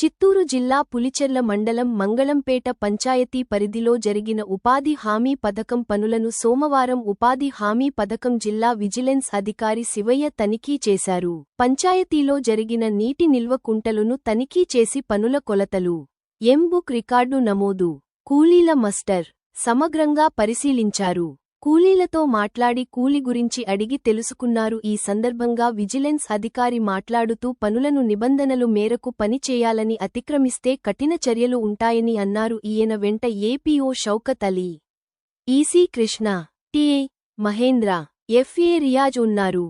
చిత్తూరు జిల్లా పులిచెర్ల మండలం మంగళంపేట పంచాయతీ పరిధిలో జరిగిన ఉపాధి హామీ పథకం పనులను సోమవారం ఉపాధి హామీ పథకం జిల్లా విజిలెన్స్ అధికారి శివయ్య తనిఖీ చేశారు. పంచాయతీలో జరిగిన నీటి నిల్వ కుంటలను తనిఖీ చేసి పనుల కొలతలు. ఎంబుక్ రికార్డు నమోదు. కూలీల మస్టర్. సమగ్రంగా పరిశీలించారు. కూలీలతో మాట్లాడి కూలి గురించి అడిగి తెలుసుకున్నారు. ఈ సందర్భంగా విజిలెన్స్ అధికారి మాట్లాడుతూ పనులను నిబంధనలు మేరకు పని చేయాలని అతిక్రమిస్తే కఠిన చర్యలు ఉంటాయని అన్నారు. ఈయన వెంట APO Shaukat Ali EC Krishna TA Mahendra FA Riyaz ఉన్నారు.